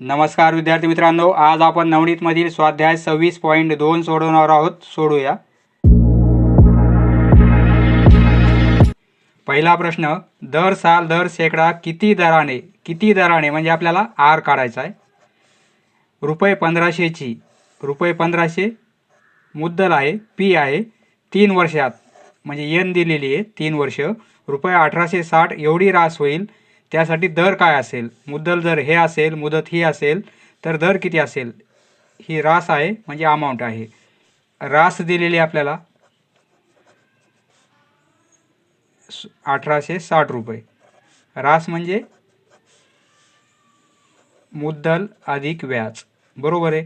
नमस्कार विद्यार्थी मित्रांनो. आज आपण नवनीतमधील स्वाध्याय सव्वीस पॉईंट दोन सोडवणार आहोत. सोडूया. पहिला प्रश्न दर साल दर शेकडा किती दराने किती दराने म्हणजे आपल्याला आर काढायचा आहे. रुपये पंधराशेची रुपये पंधराशे मुद्दल आहे पी आहे तीन वर्षात म्हणजे एन दिलेली आहे तीन वर्ष. रुपये अठराशे साठ एवढी रास होईल. त्यासाठी दर काय असेल? मुद्दल जर हे असेल मुदत ही असेल तर दर किती असेल? ही रास आहे म्हणजे अमाऊंट आहे. रास दिलेली आहे आपल्याला अठराशे साठ रुपये. रास म्हणजे मुद्दल अधिक व्याज. बरोबर आहे?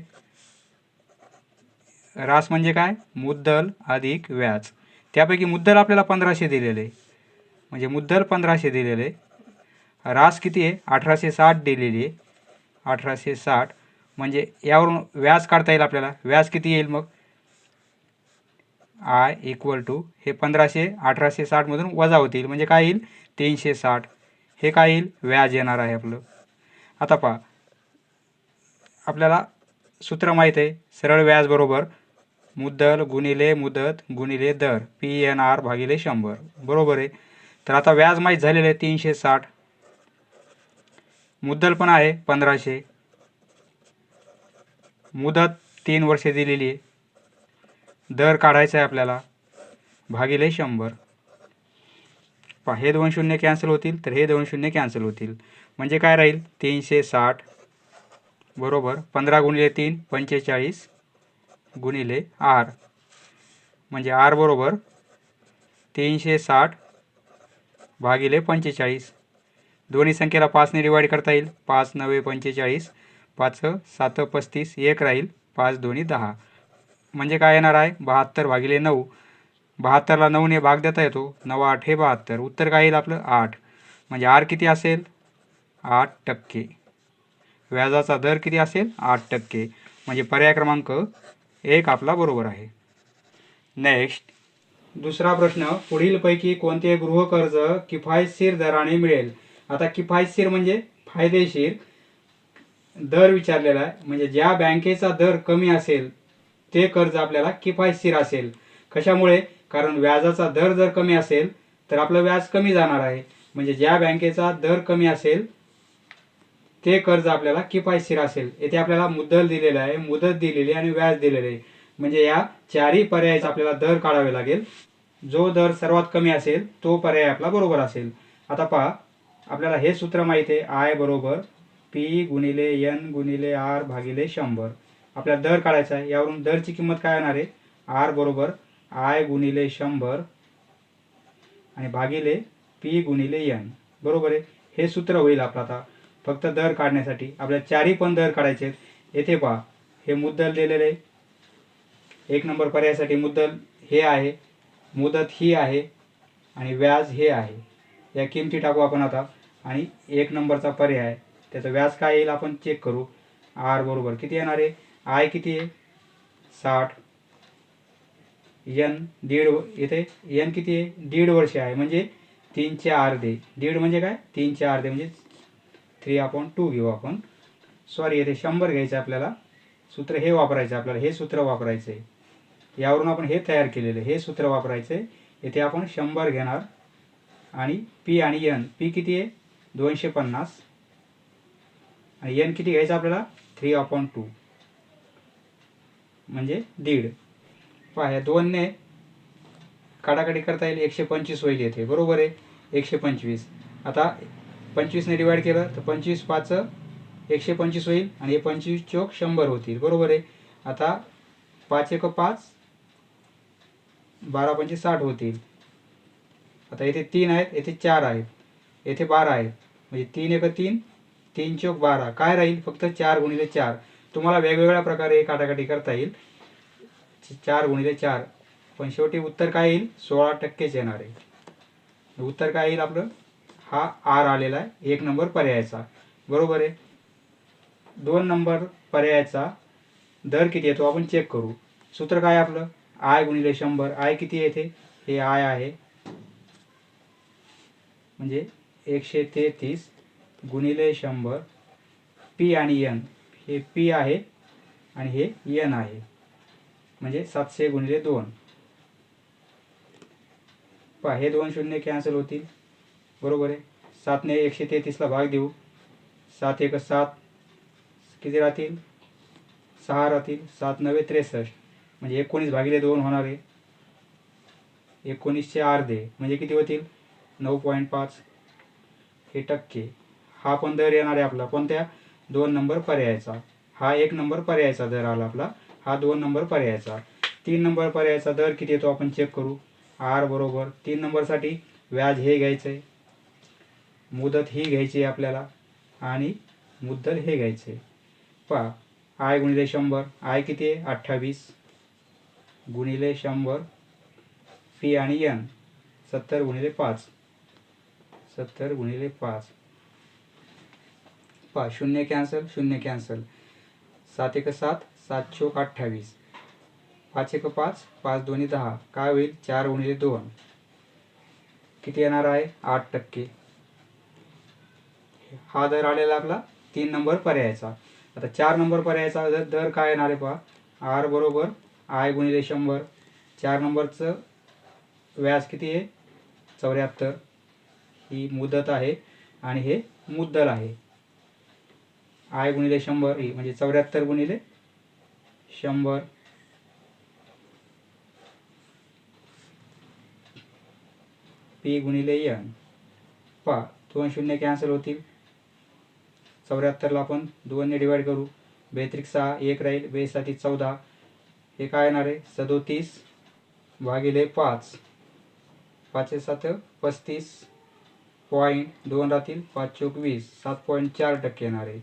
रास म्हणजे काय? मुद्दल अधिक व्याज. त्यापैकी मुद्दल आपल्याला पंधराशे दिलेले. म्हणजे मुद्दल पंधराशे दिलेले. आहे रास किती आहे? अठराशे साठ दिलेली आहे. अठराशे साठ. म्हणजे यावरून व्याज काढता येईल आपल्याला. व्याज किती येईल मग? आय इक्वल टू हे पंधराशे अठराशे साठमधून वजा होतील म्हणजे काय येईल? तीनशे साठ. हे काय येईल? व्याज येणार आहे आपलं. आता पहा. आपल्याला सूत्र माहीत आहे. सरळ व्याज बरोबर. मुद्दल गुणिले मुदत गुणिले दर. पी एन आर भागिले शंभर. बरोबर आहे. तर आता व्याज माहीत झालेलं आहे तीनशे साठ. मुद्दल पण आहे पंधराशे. मुदत तीन वर्षे दिलेली आहे. दर काढायचा आहे आपल्याला. भागिले शंभर. पा हे दोन शून्य कॅन्सल होतील तर हे दोन शून्य कॅन्सल होतील. म्हणजे काय राहील? तीनशे साठ. बरोबर? पंधरा गुणिले तीन पंचेचाळीस गुणिले आर. म्हणजे आर बरोबर तीनशे साठ भागिले पंचेचाळीस. दोन्ही संख्येला पाचने डिवाईड करता येईल. पाच नव्वे पंचेचाळीस. पाच सात पस्तीस. एक राहील. पाच दोन्ही दहा. म्हणजे काय येणार आहे? बहात्तर भागिले नऊ. बहात्तरला नऊने भाग देता येतो. नऊ आठ हे बहात्तर. उत्तर काय येईल आपलं? आठ. म्हणजे आर किती असेल? आठ टक्के. व्याजाचा दर किती असेल? आठ टक्के. म्हणजे पर्याय क्रमांक एक आपला बरोबर आहे. नेक्स्ट दुसरा प्रश्न. पुढीलपैकी कोणते गृहकर्ज किफायतशीर दराने मिळेल? आता किफायतशीर म्हणजे फायदेशीर. दर विचारलेला आहे. म्हणजे ज्या बँकेचा दर कमी असेल ते कर्ज आपल्याला किफायतशीर असेल. कशामुळे? कारण व्याजाचा दर जर कमी असेल तर आपलं व्याज कमी जाणार आहे. म्हणजे ज्या बँकेचा दर कमी असेल ते कर्ज आपल्याला किफायतशीर असेल. येथे आपल्याला मुद्दल दिलेलं आहे. मुदत दिलेली आहे आणि व्याज दिलेले आहे. म्हणजे या चारही पर्यायाचा आपल्याला दर काढावे लागेल. जो दर सर्वात कमी असेल तो पर्याय आपला बरोबर असेल. आता पहा आपल्याला हे सूत्र माहीत आहे आय बरोबर पी गुणिले एन गुणिले आर भागिले शंभर. आपल्याला दर काढायचा आहे यावरून दरची किंमत काय येणार आहे? आर बरोबर आय गुणिले शंभर आणि भागिले पी गुणिले एन बरोबर आहे? हे सूत्र होईल आपलं आता. फक्त दर काढण्यासाठी. आपल्याला चारही पण दर काढायचे आहेत. येथे पहा हे मुद्दल दिलेले एक नंबर पर्यायासाठी मुद्दल हे आहे मुदत ही आहे आणि व्याज हे आहे. या किमती टाकू आपण आता. आणि एक नंबरचा पर्याय त्याचं व्याज काय येईल आपण चेक करू. आर बरोबर किती येणार आहे? आय किती आहे? साठ. एन दीड इथे एन किती आहे? दीड वर्ष आहे. म्हणजे तीनशे अर्धे. दीड म्हणजे काय? तीनशे अर्धे म्हणजे थ्री अपॉन टू घेऊ आपण. सॉरी येथे शंभर घ्यायचं आहे आपल्याला. सूत्र हे वापरायचं आपल्याला. हे सूत्र वापरायचं आहे. यावरून आपण हे तयार केलेलं आहे. हे सूत्र वापरायचं आहे. येथे आपण शंभर घेणार. आणि पी आणि एन पी किती आहे? दोनशे पन्नास. आणि एन किती घ्यायचं आपल्याला? थ्री अपॉन टू म्हणजे दीड. पहा या दोनने काटाकाटी करता येईल. एकशे पंचवीस होईल येथे. बरोबर आहे? एकशे पंचवीस. आता पंचवीसने डिवाईड केलं तर पंचवीस पाच एकशे पंचवीस होईल आणि हे पंचवीस चोक शंभर होतील. बरोबर आहे? आता पाच एक पाच बारा पंचवीस साठ होतील. आता येथे तीन आहेत येथे चार आहेत येथे बारा आहेत. म्हणजे तीन एक तीन तीन चोक बारा. काय राहील? फक्त चार गुणिले चार. तुम्हाला वेगवेगळ्या प्रकारे काटाकाटी करता येईल. चार गुणिले चार. पण शेवटी उत्तर काय येईल? सोळा टक्केच येणार आहे. उत्तर काय येईल आपलं? हा आर आलेला आहे. एक नंबर पर्यायाचा. बरोबर आहे? दोन नंबर पर्यायाचा दर किती येतो आपण चेक करू. सूत्र काय आपलं? आय गुणिले शंभर. आय किती येते हे आय आहे. म्हणजे एकशे तेहतीस गुणिले शंभर पी आणि यन हे पी आहे आणि हे यन आहे. म्हणजे सातशे गुणिले दोन. पहा हे दोन शून्य कॅन्सल होतील. बरोबर आहे? सातने एकशे तेहतीसला भाग देऊ. सात एक सात किती राहतील? सहा राहतील. सात नव्हे त्रेसष्ट. म्हणजे एकोणीस भागिले दोन होणार आहे. एकोणीसचे अर्धे. म्हणजे किती होतील? नऊ पॉईंट पाच हे टक्के. हा पण दर येणार आहे आपला. पण त्या दोन नंबर पर्यायाचा. हा एक नंबर पर्यायाचा दर आला आपला. हा दोन नंबर पर्यायाचा. तीन नंबर पर्यायाचा दर किती येतो आपण चेक करू. आर बरोबर. तीन नंबरसाठी व्याज हे घ्यायचं आहे. मुदत ही घ्यायची आहे आपल्याला. आणि मुद्दल हे घ्यायचे आहे. पहा. आय गुणिले शंभर. आय किती आहे? अठ्ठावीस. गुणिले शंभर. फी आणि यन सत्तर गुणिले पाच. सत्तर गुणिले पाच. पाच शून्य कॅन्सल शून्य कॅन्सल. सात एक सात सात चोक अठ्ठावीस. पाच एक पाच पाच दोन्ही दहा. काय होईल? चार गुणिले दोन. किती येणार आहे? आठ टक्के. हा दर आलेला आपला तीन नंबर पर्यायाचा. आता चार नंबर पर्यायाचा दर दर काय येणार आहे पहा? आर बरोबर आय गुणिले शंभर. चार नंबरचं व्याज किती आहे? चौऱ्याहत्तर. ही मुदत आहे आणि हे मुद्दल आहे. आय गुणिले शंभर ही म्हणजे चौऱ्याहत्तर गुणिले शंभर. पी गुणिले यन पा दोन शून्य कॅन्सल होतील. चौऱ्याहत्तरला आपण दोनने डिवाईड करू. बेत्रिक सहा एक राहील. बेसाठी चौदा. हे काय येणार आहे? सदोतीस भागिले पाच. पाचशे सात पस्तीस. पॉईंट दोन राहतील पाच चौक वीस सात पॉईंट चार टक्के येणार आहे.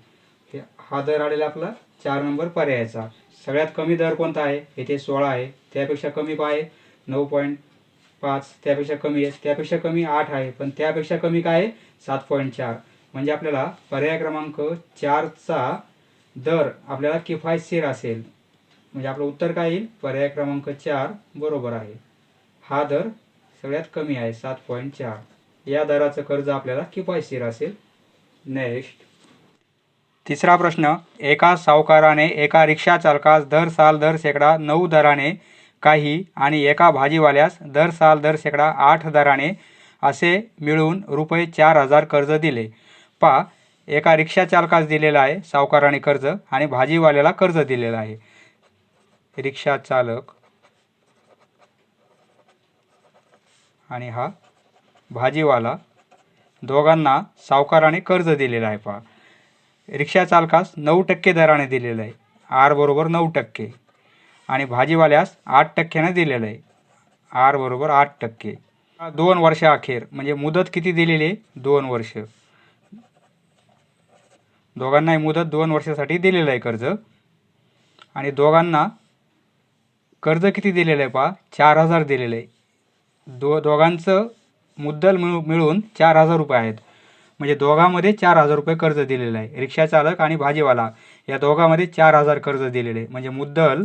हे हा दर आलेला आपला चार नंबर पर्यायाचा. सगळ्यात कमी दर कोणता आहे? येथे सोळा आहे त्यापेक्षा कमी काय आहे. नऊ पॉईंट पाच त्यापेक्षा कमी आहे त्यापेक्षा कमी आठ आहे. पण त्यापेक्षा कमी काय आहे? सात पॉईंट चार. म्हणजे आपल्याला पर्याय क्रमांक चारचा दर आपल्याला किफायतशीर असेल. म्हणजे आपलं उत्तर काय येईल? पर्याय क्रमांक चार बरोबर आहे. हा दर सगळ्यात कमी आहे सात पॉईंट चार. या दराचं कर्ज आपल्याला किफायतशीर असेल. नेक्स्ट तिसरा प्रश्न एका सावकाराने एका रिक्षा चालकास दर साल दर शेकडा नऊ दराने काही आणि एका भाजीवाल्यास दर साल दर शेकडा आठ दराने असे मिळून रुपये चार हजार कर्ज दिले. पा एका रिक्षा चालकास दिलेलं आहे सावकाराने कर्ज आणि भाजीवाल्याला कर्ज दिलेलं आहे. रिक्षा चालक. आणि हा? भाजीवाला दोघांना सावकाराने कर्ज दिलेलं आहे पहा. रिक्षा चालकास नऊ टक्के दराने दिलेलं आहे. आर बरोबर नऊ टक्के. आणि भाजीवाल्यास आठ टक्क्याने दिलेलं आहे. आर बरोबर आठ टक्के. दोन वर्ष अखेर म्हणजे मुदत किती दिलेली आहे? दोन वर्ष. दोघांनाही मुदत दोन वर्षासाठी दिलेलं आहे कर्ज. आणि दोघांना कर्ज किती दिलेलं आहे पहा? चार हजार दिलेलं आहे. दो दोघांचं मुद्दल मिळू मिळून चार हजार रुपये आहेत. म्हणजे दोघांमध्ये चार हजार रुपये कर्ज दिलेलं आहे. रिक्षा चालक आणि भाजीवाला या दोघांमध्ये चार हजार कर्ज दिलेले आहे. म्हणजे मुद्दल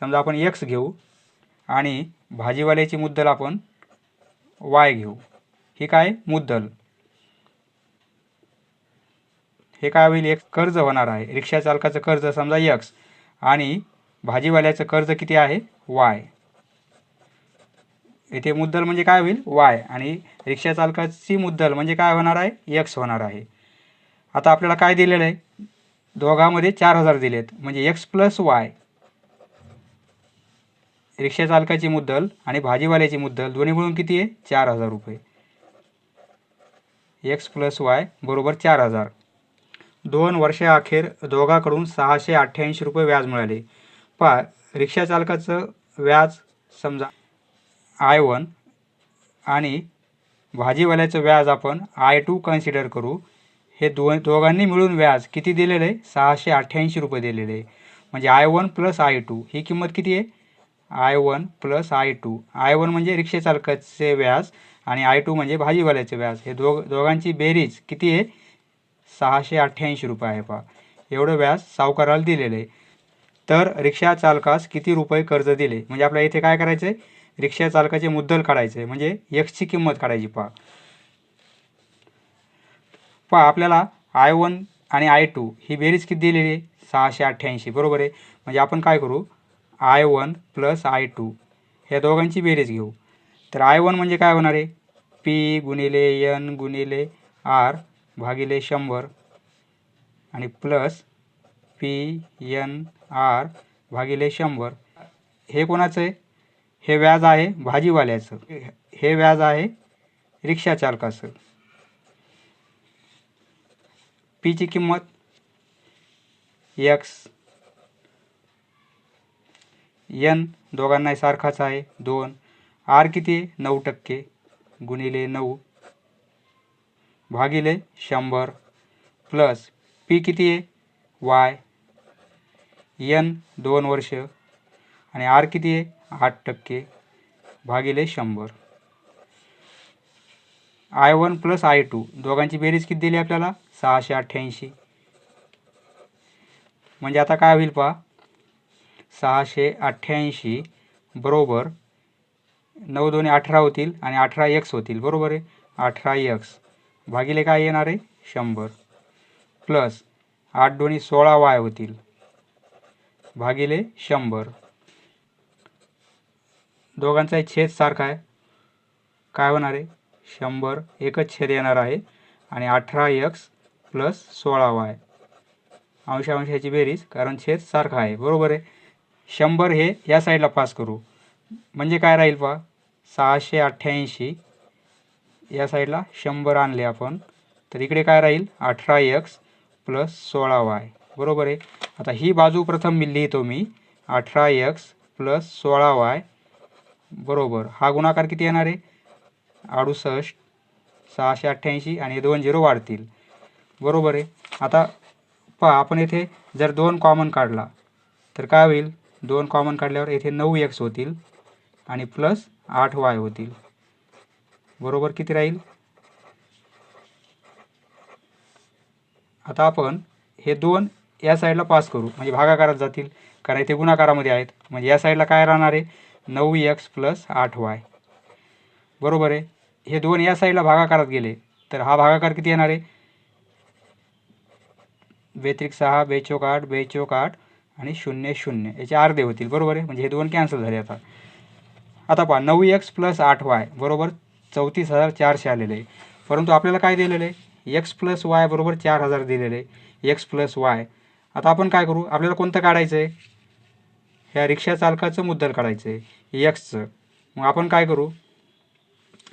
समजा आपण एक्स घेऊ आणि भाजीवाल्याची मुद्दल आपण वाय घेऊ. ही काय? मुद्दल. हे काय होईल? एक कर्ज होणार आहे. रिक्षा चालकाचं कर्ज समजा यक्स आणि भाजीवाल्याचं कर्ज किती आहे? वाय इथे मुद्दल म्हणजे काय होईल? वाय. आणि रिक्षा चालकाची मुद्दल म्हणजे काय होणार आहे? एक्स होणार आहे. आता आपल्याला काय दिलेलं आहे? दोघांमध्ये चार हजार दिलेत. म्हणजे एक्स प्लस वाय. रिक्षा चालकाची मुद्दल आणि भाजीवाल्याची मुद्दल दोन्ही मिळून किती आहे? चार हजार रुपये. एक्स प्लस वाय बरोबर चार हजार. दोन वर्षाअखेर दोघाकडून सहाशे अठ्ठ्याऐंशी रुपये व्याज मिळाले. पहा रिक्षा चालकाचं व्याज समजा आय वन आणि भाजीवाल्याचं व्याज आपण आय टू कन्सिडर करू. हे दो दोघांनी मिळून व्याज किती दिलेलं आहे? सहाशे अठ्ठ्याऐंशी रुपये दिलेले आहे. म्हणजे i one plus i two ही किंमत किती आहे? I one plus i two. I one म्हणजे रिक्षाचालकाचे व्याज आणि आय टू म्हणजे भाजीवाल्याचे व्याज. हे दोघ दोघांची बेरीज किती आहे? सहाशे अठ्ठ्याऐंशी रुपये आहे पहा. एवढं व्याज सावकाराला दिलेलं आहे. तर रिक्षा चालकास किती रुपये कर्ज दिले? म्हणजे आपल्याला इथे काय करायचं आहे रिक्षा चालकाचे मुद्दल काढायचे म्हणजे एक्सची किंमत काढायची पहा. पहा आपल्याला आय वन आणि आय टू ही बेरीज किती दिलेली आहे? सहाशे अठ्ठ्याऐंशी बरोबर आहे? म्हणजे आपण काय करू? I one plus i two ह्या दोघांची बेरीज घेऊ. तर आय वन म्हणजे काय होणार आहे? पी गुणिले एन गुणिले आर भागिले शंभर आणि प्लस पी एन आर भागिले शंभर. हे कोणाचं आहे? हे व्याज आहे भाजीवाल्याचं. हे व्याज आहे रिक्षा चालकाचं. पीची किंमत एक्स एन दोघांनाही सारखाच आहे. दोन. आर किती? आहे नऊ टक्के गुणिले नऊ. भागिले शंभर. प्लस पी किती आहे? वाय एन दोन वर्ष. आणि आर किती आहे? आठ टक्के भागिले शंभर. I one plus i two दोघांची बेरीज किती दिली आपल्याला? सहाशे अठ्ठ्याऐंशी. म्हणजे आता काय होईल पहा? सहाशे अठ्ठ्याऐंशी बरोबर नऊ दोन्ही अठरा होतील आणि अठरा एक्स होतील. बरोबर आहे? अठरा एक्स भागिले काय येणार आहे? शंभर. प्लस आठ दोन्ही सोळा वाय होतील. भागिले शंभर. दोघांचाही छेद सारखा आहे. काय होणार आहे? शंभर एकच छेद येणार आहे आणि अठरा एक्स प्लस सोळा वाय अंश अंशाची बेरीज कारण छेद सारखा आहे. बरोबर आहे? शंभर हे या साईडला पास करू. म्हणजे काय राहील पहा? सहाशे अठ्ठ्याऐंशी या साईडला शंभर आणले आपण. तर इकडे काय राहील? अठरा एक्स प्लस सोळा वाय बरोबर आहे? आता ही बाजू प्रथम मी लिहितो मी. अठरा एक्स प्लस सोळा वाय बरोबर. हा गुणाकार किती येणार आहे? अडुसष्ट सहाशे अठ्ठ्याऐंशी आणि हे दोन झिरो वाढतील. बरोबर आहे. आता पहा आपण येथे जर दोन कॉमन काढला तर काय होईल? दोन कॉमन काढल्यावर येथे नऊ एक्स होतील आणि प्लस आठ वाय होतील. बरोबर किती राहील? आता आपण हे दोन या साईडला पास करू. म्हणजे भागाकारात जातील. कारण इथे गुणाकारामध्ये आहेत. म्हणजे या साईडला काय राहणार आहे? नऊ एक्स प्लस आठ वाय बरोबर आहे? हे दोन या साईडला भागाकारात गेले. तर हा भागाकार किती येणार आहे? बेत्रिक सहा बेचोक आठ बेचोक आठ आणि शून्य शून्य. याचे अर्धे होतील. बरोबर आहे? म्हणजे हे दोन कॅन्सल झाले आता. आता पहा नऊ एक्स प्लस आठ वाय बरोबर? चौतीस हजार चारशे आलेले आहे. परंतु आपल्याला काय दिलेलं आहे? एक्स प्लस वाय बरोबर चार हजार दिलेले आहे. एक्स प्लस वाय आता आपण काय करू? आपल्याला कोणतं काढायचं आहे? ह्या रिक्षा चालकाचं मुद्दल काढायचं आहे एक्सचं मग आपण काय करू?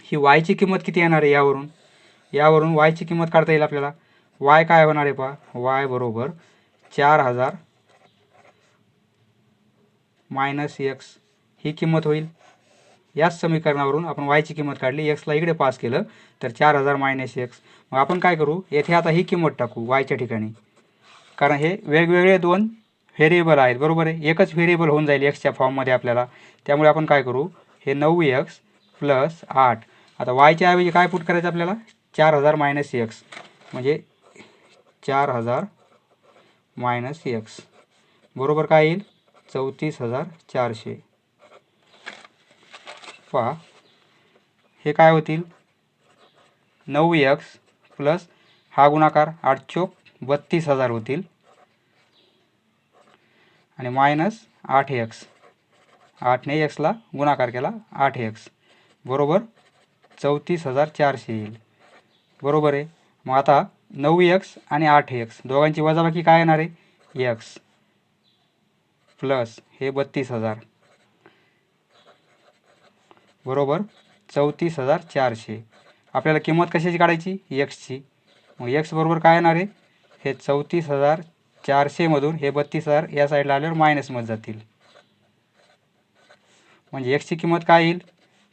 ही वायची किंमत किती येणार आहे यावरून? यावरून वायची किंमत काढता येईल आपल्याला. वाय काय होणार आहे पहा? वाय बरोबर चार हजार मायनस एक्स ही किंमत होईल. याच समीकरणावरून आपण वायची किंमत काढली. एक्सला इकडे पास केलं तर चार हजार मायनस एक्स मग आपण काय करू? येथे आता ही किंमत टाकू वायच्या ठिकाणी. कारण हे वेगवेगळे दोन व्हेरिएबल आहेत बरोबर आहे? एकच व्हेरिएबल होऊन जाईल एक्सच्या फॉर्ममध्ये आपल्याला. त्यामुळे आपण काय करू? हे नऊ एक्स प्लस आठ. आता वायच्या ऐवजी काय पुट करायचं आपल्याला? चार हजार मायनस एक्स म्हणजे चार हजार मायनस एक्स बरोबर काय येईल? चौतीस हजार चारशे. पहा. हे काय होतील? नऊ एक्स प्लस हा गुणाकार आठ चोक बत्तीस हजार होतील. आणि मायनस आठ एक्स आठने एक्सला गुणाकार केला आठ एक्स बरोबर? चौतीस हजार चारशे येईल. बरोबर आहे? मग आता नऊ एक्स आणि आठ एक्स दोघांची वजाबाकी काय येणार आहे? एक्स प्लस हे बत्तीस हजार. बरोबर? चौतीस हजार चारशे. आपल्याला किंमत कशाची काढायची? एक्सची मग एक्स बरोबर काय येणार आहे? हे चौतीस हजार चारशेमधून हे बत्तीस हजार या साईडला आल्यावर मायनसमध्ये जातील. म्हणजे एक्सची किंमत काय येईल?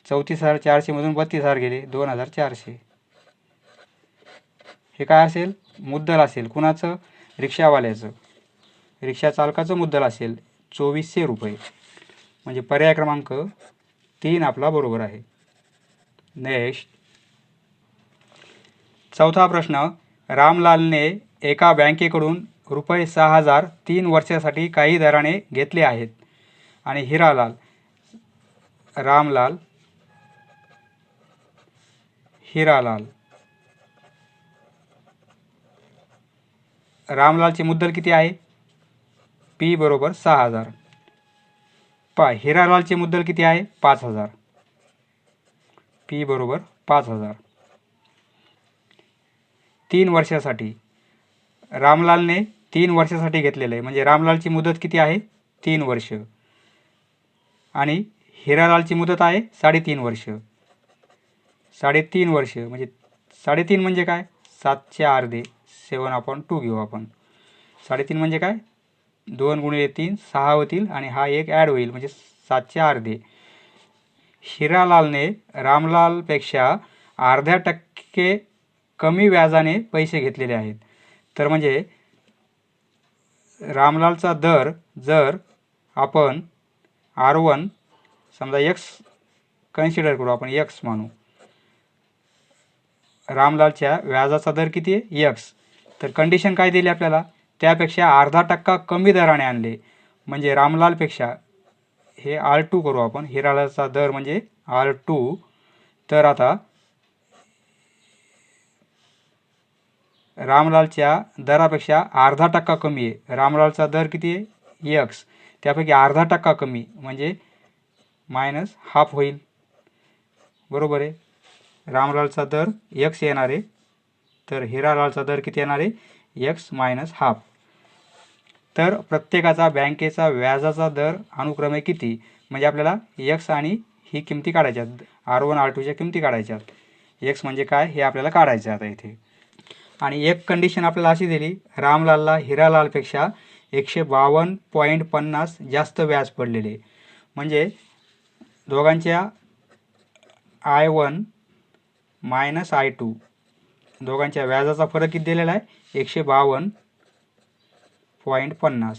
चौतीस हजार चारशेमधून बत्तीस हजार गेले दोन हजार चारशे. हे काय असेल? मुद्दल असेल. कुणाचं? रिक्षावाल्याचं. रिक्षा चालकाचं मुद्दल असेल. चोवीसशे रुपये. म्हणजे पर्याय क्रमांक तीन आपला बरोबर आहे. नेक्स्ट चौथा प्रश्न. रामलालने एका बँकेकडून रुपये सहा हजार तीन वर्षासाठी काही दराने घेतले आहेत. आणि हिरालाल रामलाल हिरालाल. रामलालची मुद्दल किती आहे? पी बरोबर सहा हजार. पा हिरालालची मुद्दल किती आहे? पाच हजार. पी बरोबर पाच हजार. तीन वर्षासाठी रामलालने तीन वर्षासाठी घेतलेलं आहे. म्हणजे रामलालची मुदत किती आहे? तीन वर्ष. आणि हिरालालची मुदत आहे साडेतीन वर्ष. साडेतीन वर्ष. म्हणजे साडेतीन म्हणजे काय? सातशे अर्धे. सेवन आपण टू घेऊ आपण. साडेतीन म्हणजे काय? दोन गुणिले तीन सहा होतील आणि हा एक ॲड होईल. म्हणजे सातशे अर्धे. हिरालालने रामलालपेक्षा अर्ध्या टक्के कमी व्याजाने पैसे घेतलेले आहेत. तर म्हणजे रामलालचा दर जर आपण आर वन समजा एक्स कन्सिडर करू आपण एक्स मानू. रामलालच्या व्याजाचा दर किती आहे? एक्स तर कंडिशन काय दिली आपल्याला? त्यापेक्षा अर्धा टक्का कमी दराने आणले. म्हणजे रामलालपेक्षा हे आर टू करू आपण. हिरालाचा दर म्हणजे आर टू तर आता रामलालच्या दरापेक्षा अर्धा टक्का कमी आहे. रामलालचा दर किती आहे? एक्स त्यापैकी अर्धा टक्का कमी म्हणजे मायनस हाफ होईल. बरोबर आहे? रामलालचा दर एक्स येणार आहे. तर हिरालालचा दर किती येणार आहे? एक्स मायनस हाफ तर प्रत्येकाचा बँकेचा व्याजाचा दर अनुक्रमे किती? म्हणजे आपल्याला एक्स आणि ही किमती काढायच्यात. आर वन आर टूच्या किमती काढायच्यात. एक्स म्हणजे काय? हे आपल्याला काढायचं आहे आता इथे. आणि एक कंडिशन आपल्याला अशी दिली रामलालला हिरालालपेक्षा एकशे बावन्न पॉईंट पन्नास जास्त व्याज पडलेले. म्हणजे दोघांच्या i one minus i two दोघांच्या व्याजाचा फरक किती दिलेला आहे? एकशे बावन्न पॉईंट पन्नास.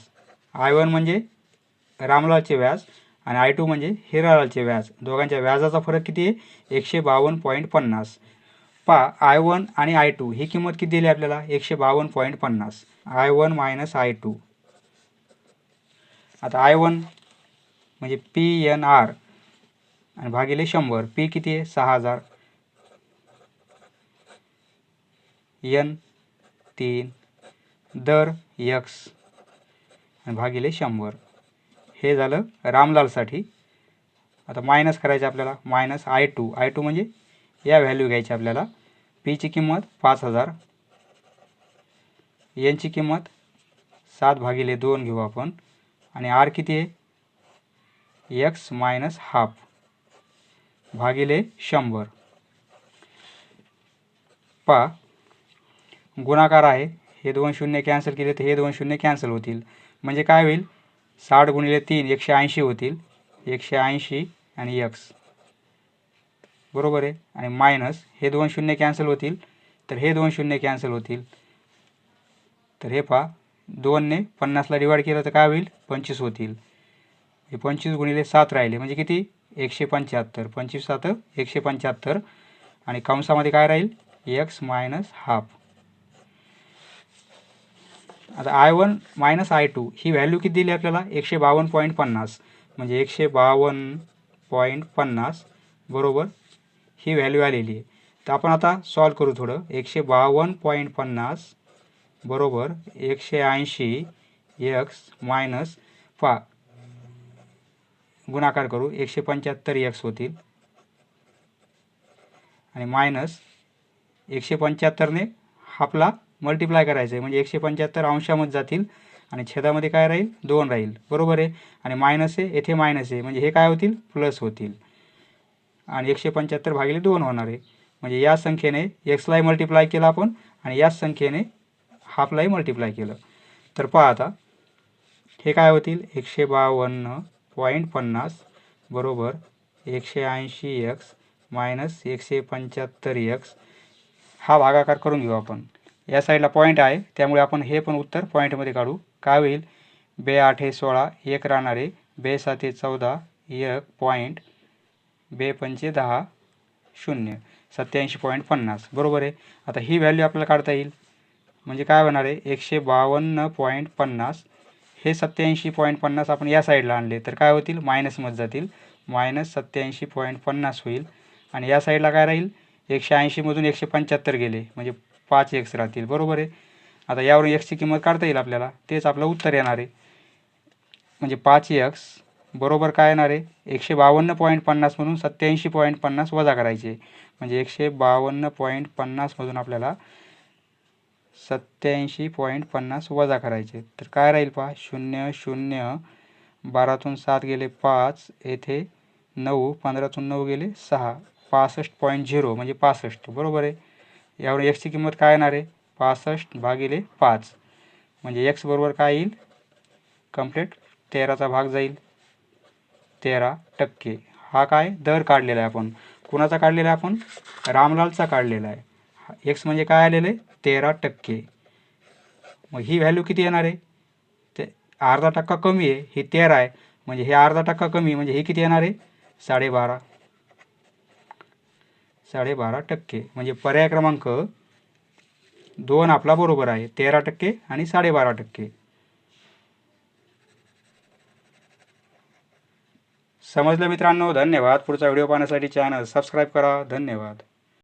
आय वन म्हणजे रामलालचे व्याज आणि आय टू म्हणजे हिरालालचे व्याज. दोघांच्या व्याजाचा फरक किती आहे? एकशे बावन्न पॉईंट पन्नास. पा आय वन आणि आय टू ही किंमत किती दिली आपल्याला? एकशे बावन्न पॉईंट पन्नास. I one minus I two. आता आय वन म्हणजे पी एन आर आणि भागिले शंभर पी किती आहे? सहा हजार. एन तीन दर यक्स आणि भागिले शंभर. हे झालं रामलालसाठी. आता मायनस करायचं आपल्याला minus I two. I two म्हणजे या व्हॅल्यू घ्यायची आपल्याला. पीची किंमत पाच हजार. यांची किंमत सात भागिले दोन घेऊ आपण. आणि आर किती आहे? एक्स मायनस हाफ भागिले शंभर. पा गुणाकार आहे. हे दोन शून्य कॅन्सल केले तर हे दोन शून्य कॅन्सल होतील. म्हणजे काय होईल? साठ गुणिले तीन एकशे ऐंशी होतील. एकशे ऐंशी आणि एक्स बरोबर आहे? आणि मायनस हे दोन शून्य कॅन्सल होतील. तर हे दोन शून्य कॅन्सल होतील. तर हे पहा दोनने पन्नासला डिवाईड केलं तर काय होईल? पंचवीस होतील. हे पंचवीस गुणिले सात राहिले. म्हणजे किती? एकशे पंच्याहत्तर. पंचवीस सात एकशे पंच्याहत्तर. आणि कंसामध्ये काय राहील? एक्स मायनस हाफ आता I one minus I two he value किती दिली आपल्याला? एकशे बावन्न पॉईंट पन्नास. म्हणजे एकशे बावन्न पॉईंट पन्नास. बरोबर? ही व्हॅल्यू आलेली आहे. तर आपण आता सॉल्व करू थोडं. एकशे बावन्न पॉईंट पन्नास बरोबर एकशे ऐंशी एक्स मायनस पा. गुणाकार करू. एकशे पंच्याहत्तर एक्स होतील. आणि मायनस एकशे पंच्याहत्तरने हाफला मल्टिप्लाय करायचं आहे म्हणजे एकशे पंच्याहत्तर अंशामध्ये जातील आणि छेदामध्ये काय राहील? दोन राहील. बरोबर आहे? आणि मायनस आहे येथे मायनस आहे. म्हणजे हे काय होतील? प्लस होतील. आणि एकशे पंच्याहत्तर भागिले दोन होणार आहे. म्हणजे या संख्येने एक्सलाही मल्टिप्लाय केला आपण आणि याच संख्येने हाफलाही मल्टिप्लाय केलं. तर पहा आता हे काय होतील? एकशे बावन्न पॉईंट पन्नास बरोबर एकशे ऐंशी एक्स मायनस एकशे पंच्याहत्तर एक्स हा भागाकार करून घेऊ आपण. या साईडला पॉईंट आहे त्यामुळे आपण हे पण उत्तर पॉईंटमध्ये काढू. काय होईल? बे आठ हे सोळा एक राहणारे बे साते चौदा एक पॉईंट बे पंचे दहा शून्य. सत्याऐंशी पॉईंट पन्नास. बरोबर आहे? आता ही व्हॅल्यू आपल्याला काढता येईल. म्हणजे काय होणार आहे? एकशे बावन्न पॉईंट पन्नास. हे सत्याऐंशी पॉईंट पन्नास आपण या साईडला आणले. तर काय होतील? मायनसमध्ये जातील. मायनस सत्याऐंशी पॉईंट पन्नास होईल. आणि या साईडला काय राहील? एकशे ऐंशीमधून एकशे पंच्याहत्तर गेले. म्हणजे पाच एक्स राहतील. बरोबर आहे? आता यावरून एक्सची किंमत काढता येईल आपल्याला. तेच आपलं उत्तर येणार आहे. म्हणजे पाच एक्स बरोबर काय येणार आहे? एकशे बावन्न पॉईंट पन्नासमधून सत्याऐंशी पॉईंट पन्नास वजा करायचे. म्हणजे एकशे बावन्न पॉईंट पन्नासमधून आपल्याला सत्याऐंशी पॉईंट पन्नास वजा करायचे. तर काय राहील पहा? शून्य शून्य बारातून सात गेले पाच येथे नऊ पंधरातून नऊ गेले सहा. पासष्ट पॉईंट झिरो म्हणजे पासष्ट. बरोबर आहे? यावर एक्सची किंमत काय येणार आहे? पासष्ट भागिले पाच. म्हणजे एक्स बरोबर काय येईल? कंप्लीट तेराचा भाग जाईल. तेरा टक्के. हा काय? दर काढलेला आहे आपण. कुणाचा काढलेला आहे आपण? रामलालचा काढलेला आहे. एक्स म्हणजे काय आलेलं आहे? तेरा टक्के. मग ही व्हॅल्यू किती येणार आहे? ते अर्धा टक्का कमी आहे ही तेरा आहे. म्हणजे हे अर्धा टक्का कमी म्हणजे हे किती येणार आहे? साडेबारा. साडेबारा टक्के. म्हणजे पर्याय क्रमांक दोन आपला बरोबर आहे. तेरा टक्के आणि साडेबारा टक्के. समजलं मित्रांनो धन्यवाद. पुढचा व्हिडिओ पाहण्यासाठी चॅनल सबस्क्राईब करा. धन्यवाद.